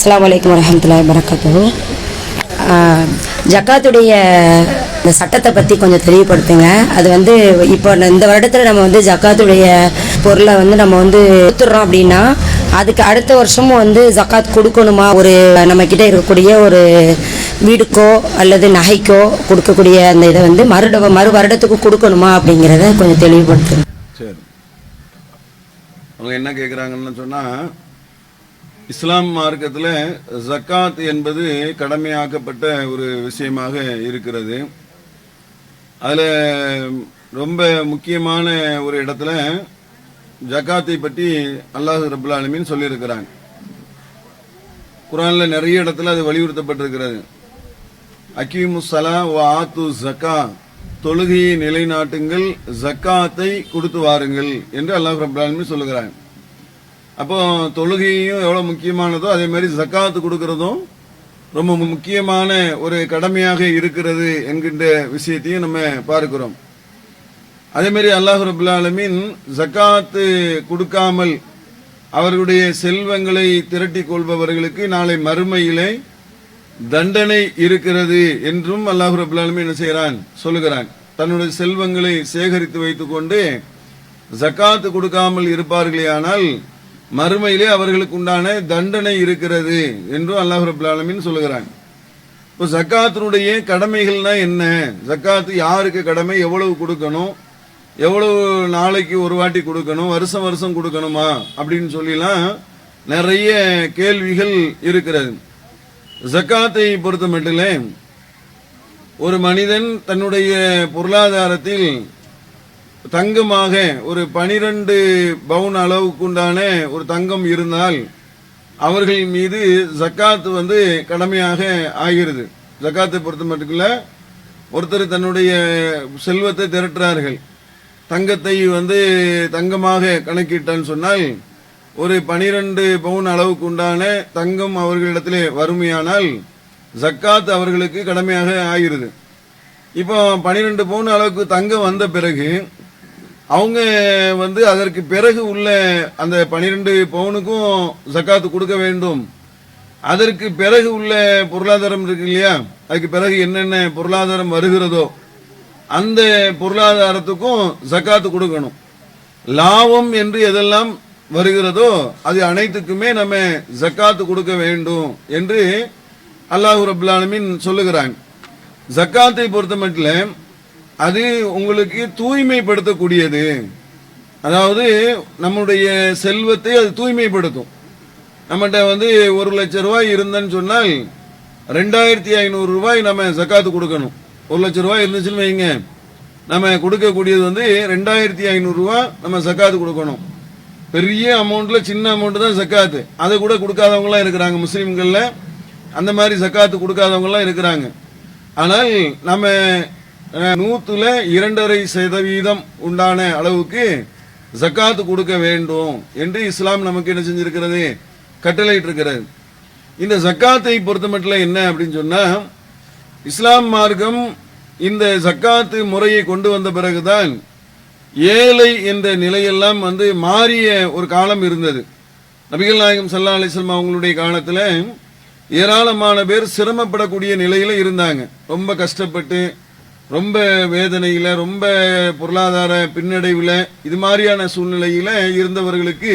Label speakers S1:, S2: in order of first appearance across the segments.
S1: அஸ்லாம் வலைக்கம் வரஹமத்துல்லாஹி வரகாத்துஹு ஜக்காத்துடைய இந்த சட்டத்தை பற்றி கொஞ்சம் தெளிவுபடுத்துங்க. அது வந்து இப்போ இந்த வருடத்தில் நம்ம வந்து ஜக்காத்துடைய பொருளை வந்து நம்ம வந்து கொடுத்துட்றோம் அப்படின்னா அதுக்கு அடுத்த வருஷமும் வந்து ஜக்காத் கொடுக்கணுமா? ஒரு நம்ம இருக்கக்கூடிய ஒரு வீடுக்கோ அல்லது நகைக்கோ கொடுக்கக்கூடிய அந்த இதை வந்து மறுட மறு வருடத்துக்கு கொடுக்கணுமா அப்படிங்கிறத கொஞ்சம் தெளிவுபடுத்துங்க.
S2: சரி. அவங்க என்ன கேட்குறாங்கன்னு சொன்னால் இஸ்லாம் மார்க்கத்தில் ஜக்காத் என்பது கடமையாக்கப்பட்ட ஒரு விஷயமாக இருக்கிறது. அதில் ரொம்ப முக்கியமான ஒரு இடத்துல ஜக்காத்தை பற்றி அல்லாஹ் ரபுல் ஆலமீன் சொல்லியிருக்கிறாங்க குரானில் நிறைய இடத்துல அது வலியுறுத்தப்பட்டிருக்கிறது. அக்கீமு சலா வ ஆத்து ஜக்கா தொழுகையை நிலைநாட்டுங்கள் ஜக்காத்தை கொடுத்து வாருங்கள் என்று அல்லாஹ் ரபுல் ஆலமீன் சொல்லுகிறாங்க அப்போ தொழுகையும் எவ்வளவு முக்கியமானதோ அதே மாதிரி ஜக்காத்து கொடுக்கறதும் ரொம்ப முக்கியமான ஒரு கடமையாக இருக்கிறது என்கின்ற விஷயத்தையும் நம்ம பார்க்கிறோம். அதே மாதிரி அல்லாஹ் ரபுல்லாலமின் ஜக்காத்து கொடுக்காமல் அவர்களுடைய செல்வங்களை திரட்டி கொள்பவர்களுக்கு நாளை மறுமையிலே தண்டனை இருக்கிறது என்றும் அல்லாஹ் ரபுல்லாலுமே என்ன செய்கிறான்? சொல்லுகிறான். தன்னுடைய செல்வங்களை சேகரித்து வைத்துக்கொண்டு ஜக்காத்து கொடுக்காமல் இருப்பார்களே ஆனால் மறுமையிலே அவர்களுக்கு உண்டான தண்டனை இருக்கிறது என்றும் அல்லாஹ் ரபுல் சொல்லுகிறாங்க சொல்லுகிறான். இப்போ ஜக்காத்தினுடைய கடமைகள்னா என்ன? ஜக்காத்து யாருக்கு கடமை? எவ்வளவு கொடுக்கணும்? எவ்வளவு நாளைக்கு ஒரு வாட்டி கொடுக்கணும்? வருஷம் வருஷம் கொடுக்கணுமா? அப்படின்னு சொல்லிலாம் நிறைய கேள்விகள் இருக்கிறது. ஜக்காத்தை பொறுத்த மட்டும் ஒரு மனிதன் தன்னுடைய பொருளாதாரத்தில் தங்கமாக ஒரு பனிரெண்டு பவுன் அளவுக்கு உண்டான ஒரு தங்கம் இருந்தால் அவர்கள் மீது ஜக்காத் வந்து கடமையாக ஆகிறது. ஜக்காத்தை பொறுத்த மட்டுக்குள்ள ஒருத்தர் தன்னுடைய செல்வத்தை திரட்டுறார்கள். தங்கத்தை வந்து தங்கமாக கணக்கிட்டான்னு சொன்னால் ஒரு பனிரெண்டு பவுன் அளவுக்கு உண்டான தங்கம் அவர்களிடத்திலே வறுமையானால் ஜக்காத் அவர்களுக்கு கடமையாக ஆகிறது. இப்போ பனிரெண்டு பவுன் அளவுக்கு தங்கம் வந்த பிறகு அவங்க வந்து அதற்கு பிறகு உள்ள அந்த பனிரெண்டு பவுனுக்கும் ஜக்காத்து கொடுக்க வேண்டும். அதற்கு பிறகு உள்ள பொருளாதாரம் இருக்கு இல்லையா? அதுக்கு பிறகு என்னென்ன பொருளாதாரம் வருகிறதோ அந்த பொருளாதாரத்துக்கும் ஜக்காத்து கொடுக்கணும். லாபம் என்று எதெல்லாம் வருகிறதோ அது அனைத்துக்குமே நம்ம ஜக்காத்து கொடுக்க வேண்டும் என்று அல்லாஹ் ரபுல் சொல்லுகிறாங்க ஜக்காத்தை பொறுத்த மட்டும் அது உங்களுக்கு தூய்மைப்படுத்தக்கூடியது. அதாவது நம்முடைய செல்வத்தை அது தூய்மைப்படுத்தும். நம்மகிட்ட வந்து ஒரு லட்சம் ரூபாய் இருந்தேன்னு சொன்னால் ரெண்டாயிரத்தி ஐநூறு ரூபாய் நம்ம ஜக்காத்து கொடுக்கணும். ஒரு லட்சம் ரூபாய் இருந்துச்சுன்னு வைங்க. நம்ம கொடுக்கக்கூடியது வந்து ரெண்டாயிரத்தி ஐநூறு ரூபாய் நம்ம ஜக்காத்து கொடுக்கணும். பெரிய அமௌண்ட்ல சின்ன அமௌண்ட் தான் ஜக்காத்து. அதை கூட கொடுக்காதவங்களாம் இருக்கிறாங்க. முஸ்லீம்கள்ல அந்த மாதிரி ஜக்காத்து கொடுக்காதவங்கலாம் இருக்கிறாங்க. ஆனால் நம்ம நூத்துல இரண்டரை சதவீதம் உண்டான அளவுக்கு ஜக்காத்து கொடுக்க வேண்டும் என்று இஸ்லாம் நமக்கு என்ன செஞ்சிருக்கிறது? கட்டளையிட்டு இருக்கிறது இந்த ஜக்காத்தை பொறுத்த மட்டும் என்ன அப்படின்னு சொன்னா இஸ்லாம் மார்க்கம் இந்த ஜக்காத்து முறையை கொண்டு வந்த பிறகுதான் ஏழை என்ற நிலையெல்லாம் வந்து மாறிய ஒரு காலம் இருந்தது. நபிகள் நாயகம் சல்லா அலிஸ்லாம் அவங்களுடைய காலத்துல ஏராளமான பேர் சிரமப்படக்கூடிய நிலையில இருந்தாங்க. ரொம்ப கஷ்டப்பட்டு ரொம்ப வேதனையில் ரொம்ப பொருளாதார பின்னடைவில் இது மாதிரியான சூழ்நிலையில் இருந்தவர்களுக்கு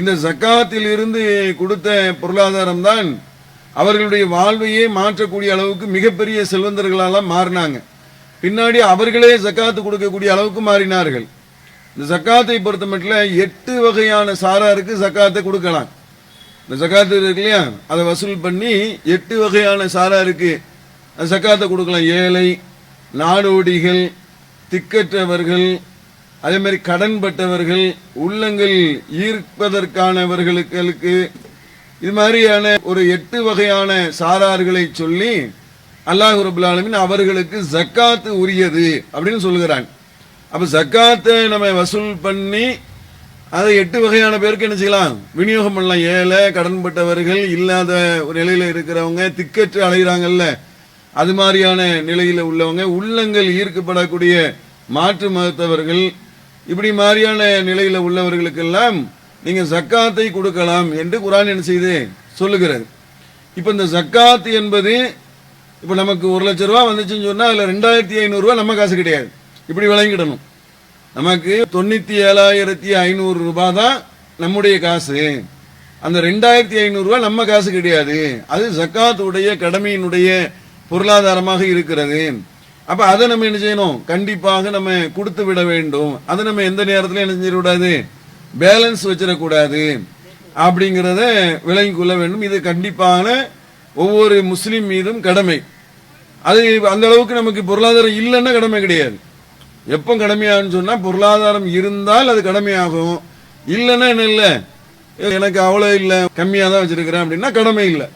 S2: இந்த ஜக்காத்தில் இருந்து கொடுத்த பொருளாதாரம் தான் அவர்களுடைய வாழ்வையே மாற்றக்கூடிய அளவுக்கு மிகப்பெரிய செல்வந்தர்களால் மாறினாங்க. பின்னாடி அவர்களே ஜக்காத்து கொடுக்கக்கூடிய அளவுக்கு மாறினார்கள். இந்த ஜக்காத்தை பொறுத்த மட்டும் எட்டு வகையான சாராருக்கு ஜக்காத்தை கொடுக்கலாம். இந்த ஜக்காத்து இருக்கு இல்லையா? அதை வசூல் பண்ணி எட்டு வகையான சாராருக்கு ஜக்காத்தை கொடுக்கலாம். ஏழை நாடோடிகள் திக்கற்றவர்கள் அதே மாதிரி கடன்பட்டவர்கள் உள்ளங்கள் ஈர்ப்பதற்கானவர்களுக்கு இது மாதிரியான ஒரு எட்டு வகையான சாரார்களை சொல்லி அல்லாஹ் ரபுல் அவர்களுக்கு ஜக்காத்து உரியது அப்படின்னு சொல்லுகிறாங்க அப்ப ஜக்காத்தை நம்ம வசூல் பண்ணி அதை எட்டு வகையான பேருக்கு என்ன செய்யலாம்? விநியோகம் பண்ணலாம். ஏழை கடன்பட்டவர்கள் இல்லாத ஒரு நிலையில இருக்கிறவங்க திக்கற்று அலைகிறாங்கல்ல அது மாதிரியான நிலையில் உள்ளவங்க உள்ளங்கள் ஈர்க்கப்படக்கூடிய மாற்று மதத்தவர்கள் இப்படி மாதிரியான நிலையில் உள்ளவர்களுக்கெல்லாம் நீங்க சக்காத்தை கொடுக்கலாம் என்று குரான் என்ன செய்து சொல்லுகிறது. இப்போ இந்த சக்காத்து என்பது இப்போ நமக்கு ஒரு லட்ச ரூபா வந்துச்சுன்னு சொன்னா அதுல ரெண்டாயிரத்தி ஐநூறு ரூபாய் நம்ம காசு கிடையாது. இப்படி விளங்கிடணும் நமக்கு தொண்ணூத்தி ஏழாயிரத்தி ஐநூறு ரூபாய் தான் நம்முடைய காசு. அந்த ரெண்டாயிரத்தி ஐநூறு ரூபாய் நம்ம காசு கிடையாது. அது சக்காத்துடைய கடமையினுடைய பொருளாதாரமாக இருக்கிறது. அப்ப அதை நம்ம என்ன செய்யணும்? கண்டிப்பாக நம்ம கொடுத்து விட வேண்டும். அதை நம்ம எந்த நேரத்திலும் என்ன செஞ்சிடக்கூடாது பேலன்ஸ் வச்சிடக்கூடாது. அப்படிங்கிறத விளங்கி கொள்ள வேண்டும். இது கண்டிப்பான ஒவ்வொரு முஸ்லீம் மீதும் கடமை. அது அந்த அளவுக்கு நமக்கு பொருளாதாரம் இல்லைன்னா கடமை கிடையாது. எப்போ கடமையாகும்னு சொன்னா பொருளாதாரம் இருந்தால் அது கடமையாகும். இல்லைன்னா என்ன இல்லை? எனக்கு அவ்வளோ இல்லை. கம்மியாக தான் வச்சிருக்கிறேன் அப்படின்னா கடமை இல்லை.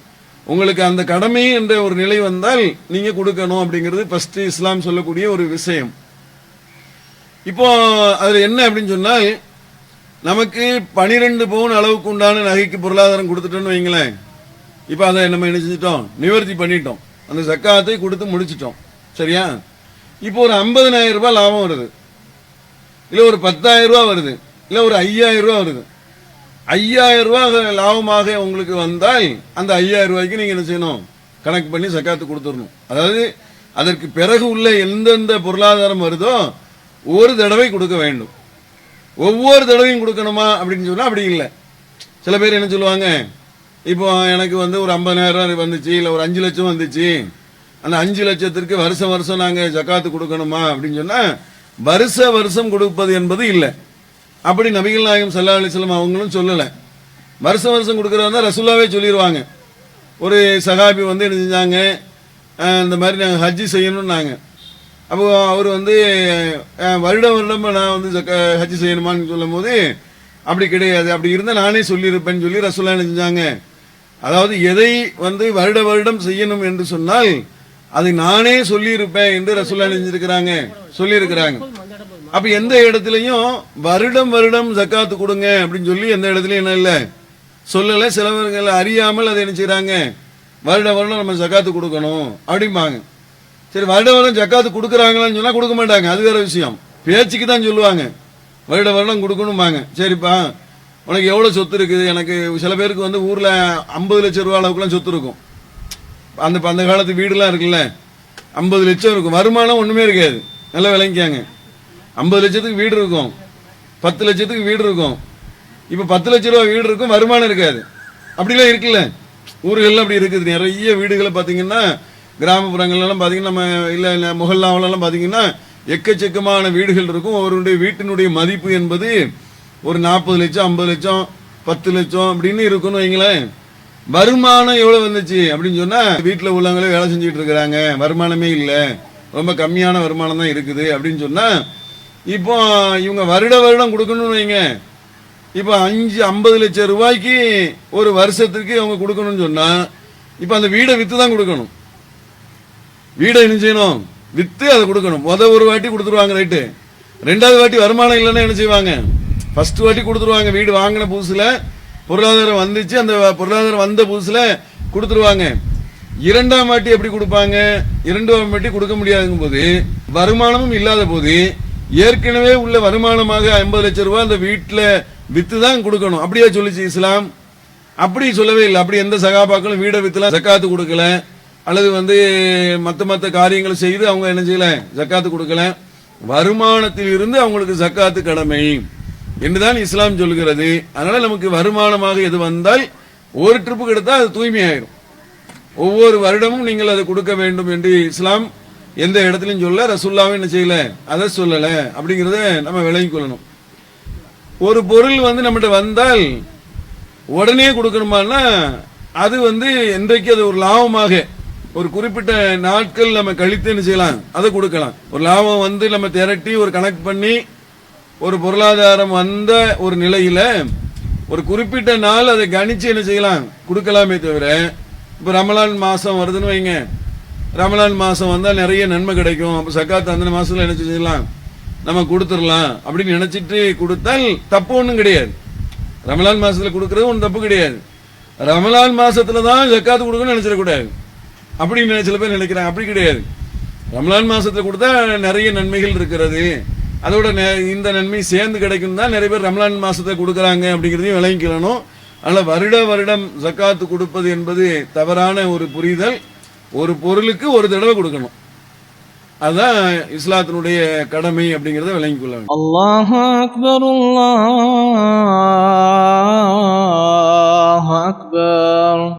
S2: உங்களுக்கு அந்த கடமை என்ற ஒரு நிலை வந்தால் நீங்க கொடுக்கணும் அப்படிங்கிறது ஃபர்ஸ்ட் இஸ்லாம் சொல்லக்கூடிய ஒரு விஷயம். இப்போ அதுல என்ன அப்படின்னு சொன்னால் நமக்கு பனிரெண்டு பவுன் அளவுக்கு உண்டான நகைக்கு பொருளாதாரம் கொடுத்துட்டோம்னு வைங்களேன். இப்போ அதை நம்ம என்ன செஞ்சிட்டோம்? நிவர்த்தி பண்ணிட்டோம். அந்த சக்காத்தை கொடுத்து முடிச்சிட்டோம். சரியா? இப்போ ஒரு 50000 ரூபாய் லாபம் வருது. இல்லை ஒரு 10000 ரூபாய் வருது. இல்லை ஒரு 5000 ரூபாய் வருது. 5000 ரூபாய் லாபமாக உங்களுக்கு வந்தால் அந்த 5000 ரூபாய்க்கு நீங்க என்ன செய்யணும்? கணக்கு பண்ணி சக்காத்து கொடுத்துடணும். அதாவது அதற்கு பிறகு உள்ள எந்தெந்த பொருளாதாரம் வருதோ ஒரு தடவை கொடுக்க வேண்டும். ஒவ்வொரு தடவையும் கொடுக்கணுமா அப்படின்னு சொன்னா அப்படி இல்லை. சில பேர் என்ன சொல்லுவாங்க? இப்போ எனக்கு வந்து ஒரு 50000 ரூபாய் வந்துச்சு இல்லை ஒரு அஞ்சு லட்சம் வந்துச்சு. அந்த அஞ்சு லட்சத்திற்கு வருஷம் வருஷம் நாங்கள் ஜக்காத்து கொடுக்கணுமா அப்படின்னு சொன்னா வருஷ வருஷம் கொடுப்பது என்பது இல்லை. அப்படி நபிகள் நாயகம் சல்லா அலிஸ்லாம் அவங்களும் சொல்லலை. வருஷம் வருஷம் கொடுக்கறதா ரசுல்லாவே சொல்லிடுவாங்க ஒரு சகாபி வந்து என்ன செஞ்சாங்க? இந்த மாதிரி நாங்கள் ஹஜ்ஜி செய்யணும்னாங்க. அப்போ அவர் வந்து வருடம் வருடம் நான் வந்து ஹஜ்ஜி செய்யணுமான்னு சொல்லும் போது அப்படி கிடையாது. அப்படி இருந்தால் நானே சொல்லியிருப்பேன்னு சொல்லி ரசுல்லா என்ன செஞ்சாங்க? அதாவது எதை வந்து வருட வருடம் செய்யணும் என்று சொன்னால் அதை நானே சொல்லியிருப்பேன் என்று ரசுல்லா நினைஞ்சிருக்கிறாங்க சொல்லியிருக்கிறாங்க. அப்ப எந்த இடத்துலயும் வருடம் வருடம் ஜக்காத்து கொடுங்க அப்படின்னு சொல்லி எந்த இடத்துலயும் என்ன இல்ல? சொல்லல. சிலவர்கள் அறியாமல் அதை என்ன செய்யறாங்க வருட வருடம் நம்ம ஜக்காத்து கொடுக்கணும் அப்படிம்பாங்க. சரி வருட வருடம் ஜக்காத்து கொடுக்குறாங்களான்னு சொன்னா கொடுக்க மாட்டாங்க. அது வேற விஷயம். பேச்சுக்கு தான் சொல்லுவாங்க. வருட வருடம் கொடுக்கணும்பாங்க. சரிப்பா உனக்கு எவ்வளவு சொத்து இருக்குது? எனக்கு சில பேருக்கு வந்து ஊர்ல ஐம்பது லட்சம் ரூபா அளவுக்குலாம் சொத்து இருக்கும். அந்த அந்த காலத்து வீடுலாம் இருக்குல்ல? ஐம்பது லட்சம் இருக்கும். வருமானம் ஒண்ணுமே இருக்காது. நல்லா விளங்கிக்காங்க. ஐம்பது லட்சத்துக்கு வீடு இருக்கும். பத்து லட்சத்துக்கு வீடு இருக்கும். இப்போ பத்து லட்ச ரூபா வீடு இருக்கும் வருமானம் இருக்காது. அப்படிலாம் இருக்குல்ல? ஊர்கள்லாம் அப்படி இருக்குது. நிறைய வீடுகளை பார்த்தீங்கன்னா கிராமப்புறங்கள்லாம் பார்த்தீங்கன்னா நம்ம இல்லை இல்லை முகல்லாவிலலாம் பார்த்தீங்கன்னா எக்கச்சக்கமான வீடுகள் இருக்கும். அவருடைய வீட்டினுடைய மதிப்பு என்பது ஒரு நாற்பது லட்சம் ஐம்பது லட்சம் பத்து லட்சம் அப்படின்னு இருக்குன்னு வைங்களேன். வருமானம் எவ்வளோ வந்துச்சு அப்படின்னு சொன்னால் வீட்டில் உள்ளவங்களே வேலை செஞ்சுட்டு இருக்கிறாங்க. வருமானமே இல்லை. ரொம்ப கம்மியான வருமானம் தான் இருக்குது அப்படின்னு சொன்னால் இப்போ இவங்க வருட வருடம் கொடுக்கணும்னு வைங்க. இப்போ அஞ்சு ஐம்பது லட்சம் ரூபாய்க்கு ஒரு வருஷத்துக்கு அவங்க கொடுக்கணும்னு சொன்னால் இப்போ அந்த வீடை விற்று தான் கொடுக்கணும். வீடை என்ன செய்யணும்? விற்று அதை கொடுக்கணும். முத ஒரு வாட்டி கொடுத்துருவாங்க ரைட்டு ரெண்டாவது வாட்டி வருமானம் இல்லைன்னா என்ன செய்வாங்க? ஃபர்ஸ்ட் வாட்டி கொடுத்துருவாங்க. வீடு வாங்கின புதுசில் பொருளாதாரம் வந்துச்சு. அந்த பொருளாதாரம் வந்த புதுசில் கொடுத்துருவாங்க. இரண்டாம் வாட்டி எப்படி கொடுப்பாங்க? இரண்டாம் வாட்டி கொடுக்க முடியாதுங்கும் போது வருமானமும் இல்லாத போது ஏற்கனவே உள்ள வருமானமாக ஐம்பது லட்சம் ரூபாய் அந்த வீட்டில் வித்து தான் கொடுக்கணும். அப்படியே சொல்லிச்சு இஸ்லாம். அப்படி சொல்லவே இல்லை. அப்படி எந்த சகாபாக்களும் வீடை வித்துலாம் ஜக்காத்து கொடுக்கல. அல்லது வந்து மற்ற மற்ற காரியங்களை செய்து அவங்க என்ன செய்யல? ஜக்காத்து கொடுக்கல. வருமானத்தில் இருந்து அவங்களுக்கு ஜக்காத்து கடமை. என்றுதான் இஸ்லாம் சொல்கிறது அதனால நமக்கு வருமானமாக எது வந்தால் ஒரு ட்ரிப்புக்கு எடுத்தா அது தூய்மையாயிரும். ஒவ்வொரு வருடமும் நீங்கள் அதை கொடுக்க வேண்டும் என்று இஸ்லாம் எந்த இடத்துலையும் சொல்ல ரசுல்லாவும் என்ன செய்யல? அதை சொல்லல. அப்படிங்கறத நம்ம விளங்கிக் கொள்ளணும். ஒரு பொருள் வந்து நம்மகிட்ட வந்தால் உடனே கொடுக்கணுமான்னா அது வந்து இன்றைக்கு அது ஒரு லாபமாக. ஒரு குறிப்பிட்ட நாட்கள் நம்ம கழித்து என்ன செய்யலாம்? அதை கொடுக்கலாம். ஒரு லாபம் வந்து நம்ம திரட்டி ஒரு கணக்கு பண்ணி ஒரு பொருளாதாரம் வந்த ஒரு நிலையில ஒரு குறிப்பிட்ட நாள் அதை கணிச்சு என்ன செய்யலாம்? கொடுக்கலாமே தவிர இப்ப ரமலான் மாசம் வருதுன்னு வைங்க. ரமலான் மாசம் வந்தா நிறைய நன்மை கிடைக்கும். அப்ப சக்காத்து அந்த மாசத்துல என்ன நம்ம கொடுத்துடலாம். அப்படின்னு நினைச்சிட்டு கொடுத்தால் தப்பு ஒண்ணும் கிடையாது. ரமலான் மாசத்துல கொடுக்கறது ஒன்றும் தப்பு கிடையாது. ரமலான் மாசத்துல தான் ஜக்காத்து கொடுக்கணும்னு நினைச்சிடக்கூடாது அப்படின்னு நினை- சில பேர் நினைக்கிறாங்க. அப்படி கிடையாது. ரமலான் மாசத்துல கொடுத்தா நிறைய நன்மைகள் இருக்கிறது. அதோட நெ- இந்த நன்மை சேர்ந்து கிடைக்கும் தான் நிறைய பேர் ரமலான் மாதத்தை கொடுக்கறாங்க அப்படிங்கிறதையும் விளங்கிக்கலாம் ஆனால் வருட வருடம் ஜக்காத்து கொடுப்பது என்பது தவறான ஒரு புரிதல். ஒரு பொருளுக்கு ஒரு தடவை கொடுக்கணும். அதுதான் இஸ்லாத்தினுடைய கடமை அப்படிங்கறத விளங்கி கொள்ள வேண்டும்.
S3: அல்லாஹ் அல்லாஹ் அக்பர்.